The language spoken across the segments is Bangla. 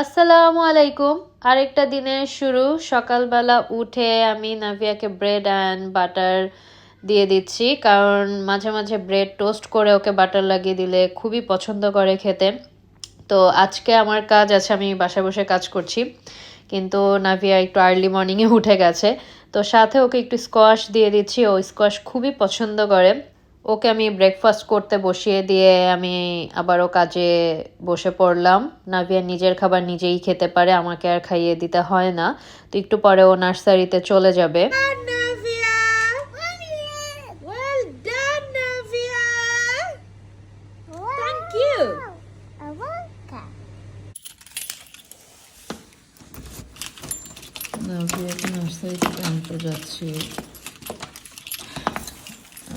আসসালামু আলাইকুম। আরেকটা দিনের শুরু। সকালবেলা উঠে আমি নাভিয়াকে ব্রেড অ্যান্ড বাটার দিয়ে দিচ্ছি, কারণ মাঝে মাঝে ব্রেড টোস্ট করে ওকে বাটার লাগিয়ে দিলে খুবই পছন্দ করে খেতে। তো আজকে আমার কাজ আছে, আমি বাসায় বসে কাজ করছি, কিন্তু নাভিয়া একটু আর্লি মর্নিংয়ে উঠে গেছে। তো সাথে ওকে একটু স্কোয়াশ দিয়ে দিচ্ছি, ও স্কোয়াশ খুবই পছন্দ করে। ওকে আমি ব্রেকফাস্ট করতে বসিয়ে দিয়ে আমি আবারও কাজে বসে পড়লাম। নাভিয়া নিজের খাবার নিজেই খেতে পারে আমাকে আর খাইয়ে দিতে হয় না। তো একটু পরে ও নার্সারিতে চলে যাবে। নার্সারিতে আনতে যাচ্ছি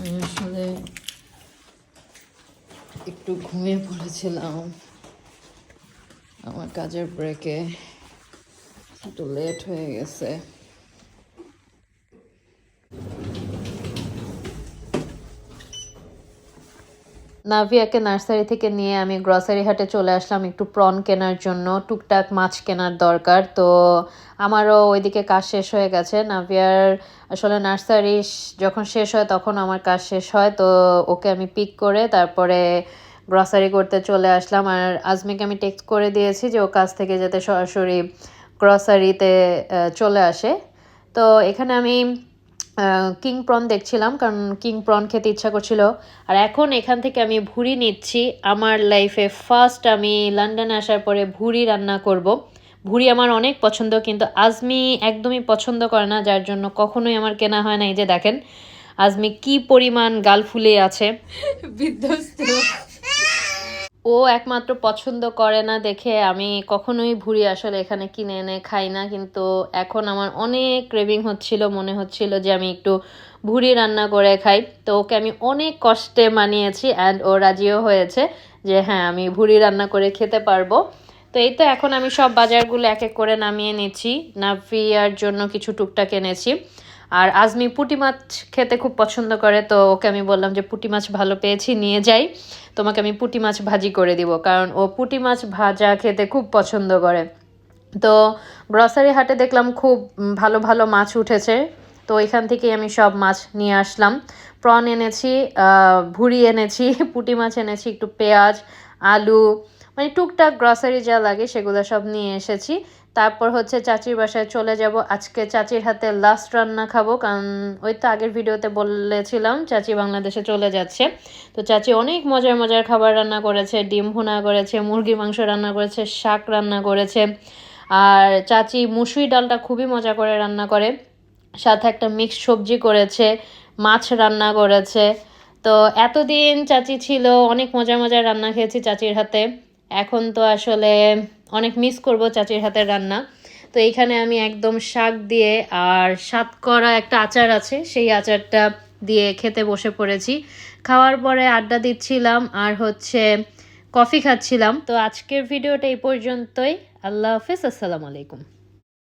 আমি আসলে একটু ঘুমিয়ে পড়েছিলাম। আমার কাজের ব্রেকে একটু লেট হয়ে গেছে। নাভিয়াকে নার্সারি থেকে নিয়ে আমি গ্রসারি হাটে চলে আসলাম একটু প্রন কেনার জন্য, টুকটাক মাছ কেনার দরকার। তো আমারও ওইদিকে কাজ শেষ হয়ে গেছে। নাভিয়ার আসলে নার্সারি যখন শেষ হয় তখন আমার কাজ শেষ হয়। তো ওকে আমি পিক করে তারপরে গ্রসারি করতে চলে আসলাম। আর আজমিকে আমি টেক্সট করে দিয়েছি যে ও কাজ থেকে যাতে সরাসরি গ্রসারিতে চলে আসে। তো এখানে আমি কিং প্রন দেখছিলাম, কারণ কিং প্রন খেতে ইচ্ছা করছিল। আর এখন এখান থেকে আমি ভুড়ি নিচ্ছি। আমার লাইফে ফার্স্ট আমি লন্ডনে আসার পরে ভুড়ি রান্না করব। ভুড়ি আমার অনেক পছন্দ, কিন্তু আজমি একদমই পছন্দ করে না, যার জন্য কখনোই আমার কেনা হয় না। এই যে দেখেন, আজমি কি পরিমাণ গাল ফুলে আছে। বিধ্বস্ত। ও একমাত্র পছন্দ করে না দেখে আমি কখনোই ভুড়ি আসলে এখানে কিনে এনে খাই না। কিন্তু এখন আমার অনেক ক্রেভিং হচ্ছিল, মনে হচ্ছিল যে আমি একটু ভুড়ি রান্না করে খাই। তো ওকে আমি অনেক কষ্টে মানিয়েছি অ্যান্ড ও রাজিও হয়েছে যে হ্যাঁ আমি ভুড়ি রান্না করে খেতে পারব। তো এই তো এখন আমি সব বাজারগুলো এক এক করে নামিয়ে নিচ্ছি। নাভিয়ার জন্য কিছু টুকটাক এনেছি। আর আজমি পুঁটি মাছ খেতে খুব পছন্দ করে, তো ওকে আমি বললাম যে পুঁটি মাছ ভালো পেয়েছি, নিয়ে যাই। তোমাকে আমি পুঁটি মাছ ভাজি করে দিব, কারণ ও পুঁটি মাছ ভাজা খেতে খুব পছন্দ করে। তো গ্রসারি হাটে দেখলাম খুব ভালো ভালো মাছ উঠেছে, তো এখান থেকেই আমি সব মাছ নিয়ে আসলাম। প্রন এনেছি ভুড়ি এনেছি, পুঁটি মাছ এনেছি, একটু পেঁয়াজ, আলু মানে টুকটাক গ্রসারি যা লাগে সেগুলো সব নিয়ে এসেছি। তারপর হচ্ছে চাচির বাসায় চলে যাব। আজকে চাচির হাতে লাস্ট রান্না খাব, কারণ ওই তো আগের ভিডিওতে বলেছিলাম চাচি বাংলাদেশে চলে যাচ্ছে। তো চাচি অনেক মজার মজার খাবার রান্না করেছে, ডিম ভুনা করেছে মুরগির মাংস রান্না করেছে, শাক রান্না করেছে। আর চাচি মুসুই ডালটা খুবই মজা করে রান্না করে। সাথে একটা মিক্সড সবজি করেছে, মাছ রান্না করেছে। তো এতদিন চাচি ছিল, অনেক মজার মজার রান্না খেয়েছি চাচির হাতে। এখন তো আসলে অনেক মিস করব চাচির হাতের রান্না। তো এইখানে আমি একদম শাক দিয়ে আর সাত করা একটা আচার আছে, সেই আচারটা দিয়ে খেতে বসে পড়েছি। খাওয়ার পরে আড্ডা দিচ্ছিলাম আর হচ্ছে কফি খাচ্ছিলাম। তো আজকের ভিডিওটা এই পর্যন্তই। আল্লাহ হাফিজ, আসসালামু আলাইকুম।